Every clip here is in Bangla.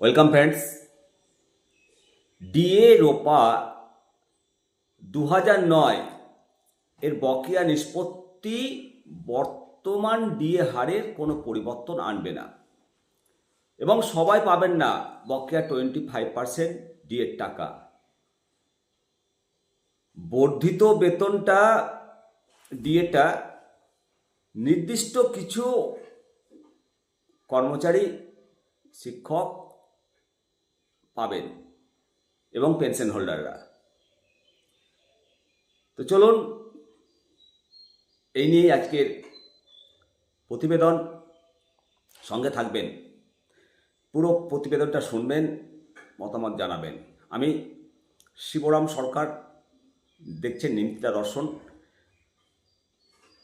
ওয়েলকাম ফ্রেন্ডস ডিএ রোপা দু হাজার নয় এর বকেয়া নিষ্পত্তি বর্তমান ডিএ হারের কোনো পরিবর্তন আনবে না। এবং সবাই পাবেন না বকেয়া টোয়েন্টি ফাইভ পার্সেন্ট ডিএর টাকা। বর্ধিত বেতনটা ডিএটা নির্দিষ্ট কিছু কর্মচারী, শিক্ষক পাবেন এবং পেনশন হোল্ডাররা। তো চলুন, এই নিয়েই আজকের প্রতিবেদন। সঙ্গে থাকবেন, পুরো প্রতিবেদনটা শুনবেন, মতামত জানাবেন। আমি শিবরাম সরকার, দেখছেন নিমিতা দর্শন।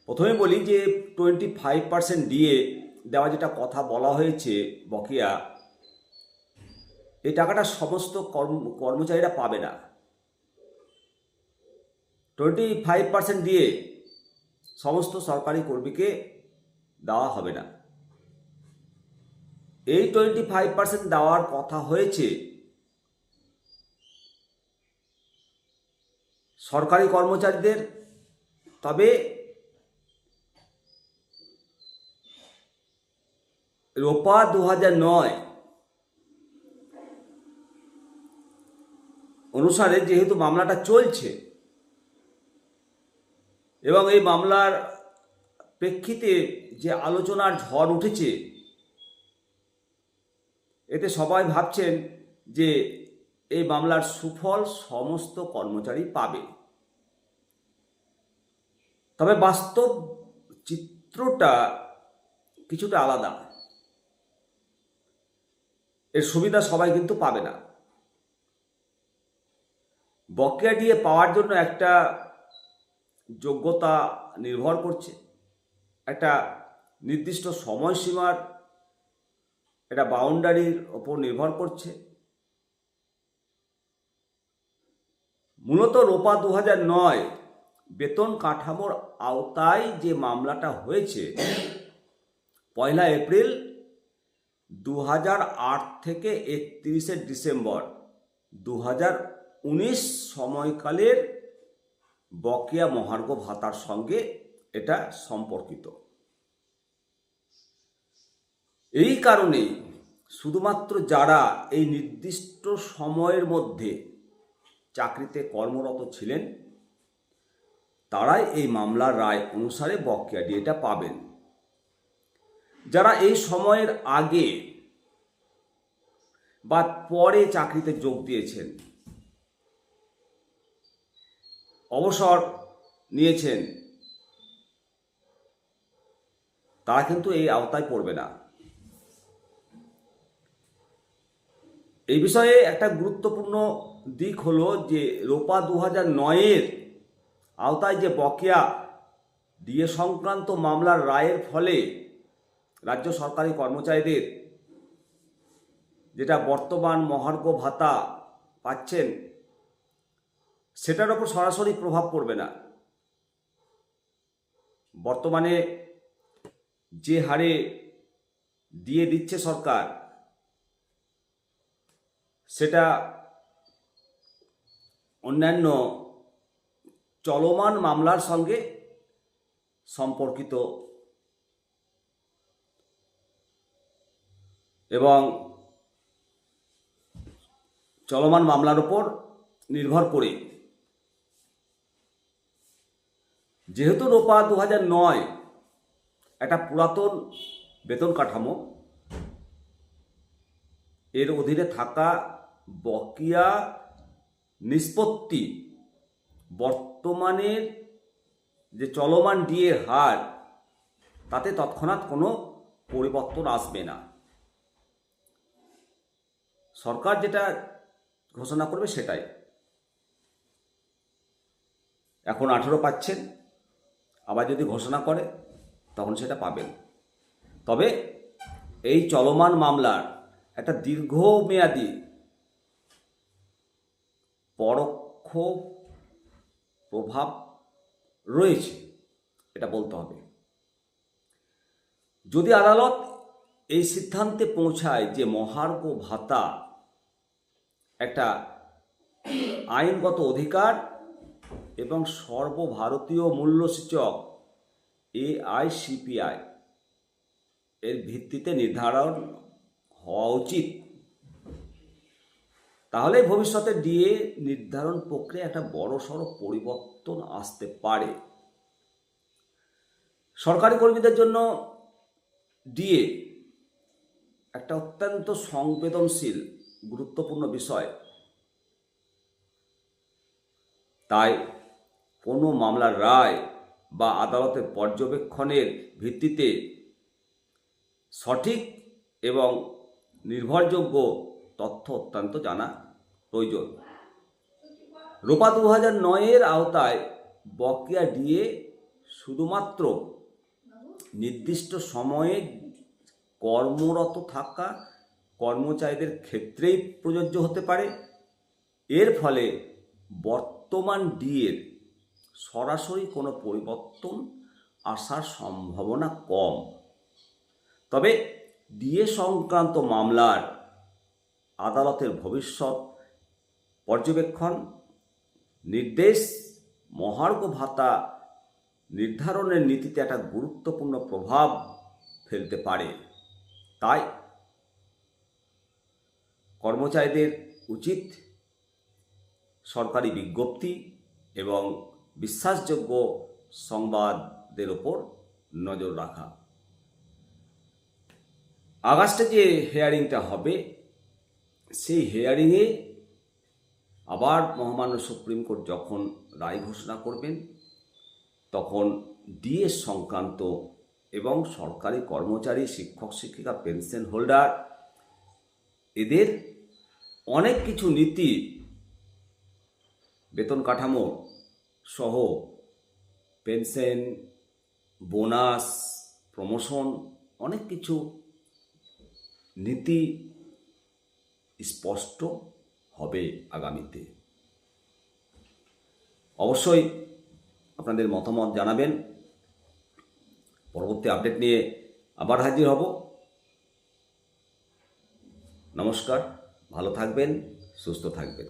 প্রথমে বলি যে, টোয়েন্টি ফাইভ পার্সেন্ট দিয়ে দেওয়া যেটা কথা বলা হয়েছে বকেয়া টাকাটা সমস্ত কর্ম, কর্মচারীরা পাবে না। টোয়েন্টি ফাইভ পার্সেন্ট দিয়ে সমস্ত সরকারি কর্মীকে দেওয়া হবে না। এই টোয়েন্টি ফাইভ পার্সেন্ট দেওয়ার কথা হয়েছে, সরকারি কর্মচারীদের। তবে রোপা দু হাজার নয় অনুসারে যেহেতু মামলাটা চলছে এবং এই মামলার প্রেক্ষিতে যে আলোচনার ঝড় উঠেছে, এতে সবাই ভাবছেন যে এই মামলার সুফল সমস্ত কর্মচারী পাবে। তবে বাস্তব চিত্রটা কিছুটা আলাদা। এর সুবিধা সবাই কিন্তু পাবে না। বকেয়া দিয়ে পাওয়ার জন্য একটা যোগ্যতা নির্ভর করছে। একটা নির্দিষ্ট সময়সীমার একটা বাউন্ডারির ওপর নির্ভর করছে। মূলত রোপা দু নয় বেতন কাঠামোর আওতায় যে মামলাটা হয়েছে, পয়লা এপ্রিল দু থেকে একত্রিশে ডিসেম্বর দু হাজার উনিশ সময়কালের বকেয়া মহার্ঘ ভাতার সঙ্গে এটা সম্পর্কিত। এই কারণে শুধুমাত্র যারা এই নির্দিষ্ট সময়ের মধ্যে চাকরিতে কর্মরত ছিলেন, তারাই এই মামলার রায় অনুসারে বকেয়া ডিএটা পাবেন। যারা এই সময়ের আগে বা পরে চাকরিতে যোগ দিয়েছেন অবসর নিয়েছেন, তারা কিন্তু এই আওতায় পড়বে না। এই বিষয়ে একটা গুরুত্বপূর্ণ দিক হলো যে রোপা দু হাজার নয়ের আওতায় যে বকেয়া ডিএ সংক্রান্ত মামলার রায়ের ফলে রাজ্য সরকারি কর্মচারীদের যেটা বর্তমান মহার্ঘ ভাতা পাচ্ছেন সেটার ওপর সরাসরি প্রভাব পড়বে না। বর্তমানে যে হারে দিয়ে দিচ্ছে সরকার, সেটা অন্যান্য চলমান মামলার সঙ্গে সম্পর্কিত। এবং চলমান মামলার উপর নির্ভর করে যেহেতু রোপা দু নয়, একটা পুরাতন বেতন কাঠামো, এর অধীনে থাকা বকেয়া নিষ্পত্তি, বর্তমানের যে চলমান ডিএর হার, তাতে তৎক্ষণাৎ কোনো পরিবর্তন আসবে না। সরকার যেটা ঘোষণা করবে সেটাই। এখন আঠেরো পাচ্ছেন। আবার যদি ঘোষণা করে, তখন সেটা পাবেন। তবে এই চলমান মামলার একটা দীর্ঘমেয়াদী পরোক্ষ প্রভাব রয়েছে, এটা বলতে হবে। যদি আদালত এই সিদ্ধান্তে পৌঁছায় যে মহার্ঘ ভাতা একটা আইনগত অধিকার এবং সর্বভারতীয় মূল্যসূচক এআইসিপিআই এর ভিত্তিতে নির্ধারণ হওয়া উচিত। তাহলে ভবিষ্যতে ডিএ নির্ধারণ প্রক্রিয়া একটা বড় সড়ো পরিবর্তন আসতে পারে। সরকারি কর্মীদের জন্য ডিএ একটা অত্যন্ত সংবেদনশীল, গুরুত্বপূর্ণ বিষয়। তাই কোনো মামলার রায় বা আদালতের পর্যবেক্ষণের ভিত্তিতে সঠিক এবং নির্ভরযোগ্য তথ্য অত্যন্ত জানা প্রয়োজন। রূপা দু হাজার নয়ের আওতায় বকেয়া ডিএ শুধুমাত্র নির্দিষ্ট সময়ে কর্মরত থাকা কর্মচারীদের ক্ষেত্রেই প্রযোজ্য হতে পারে। এর ফলে বর্তমান ডিএর সরাসরি কোনো পরিবর্তন আসার সম্ভাবনা কম। তবে ডিএ সংক্রান্ত মামলার আদালতের ভবিষ্যৎ পর্যবেক্ষণ নির্দেশ মহার্ঘ ভাতা নির্ধারণের নীতিতে একটা গুরুত্বপূর্ণ প্রভাব ফেলতে পারে। তাই কর্মচারীদের উচিত সরকারি বিজ্ঞপ্তি এবং বিশ্বাসযোগ্য সংবাদের ওপর নজর রাখা। আগস্টে যে হেয়ারিংটা হবে, সেই হেয়ারিংয়ে আবার মহামান্য সুপ্রিম কোর্ট যখন রায় ঘোষণা করবেন, তখন ডিএ সংক্রান্ত এবং সরকারি কর্মচারী, শিক্ষক, শিক্ষিকা, পেনশন হোল্ডার, এদের অনেক কিছু নীতি, বেতন কাঠামো সহ পেনশন বোনাস, প্রমোশন, অনেক কিছু নীতি স্পষ্ট হবে আগামীতে। অবশ্যই আপনাদের মতামত জানাবেন। পরবর্তী আপডেট নিয়ে আবার হাজির হব। নমস্কার, ভালো থাকবেন, সুস্থ থাকবেন।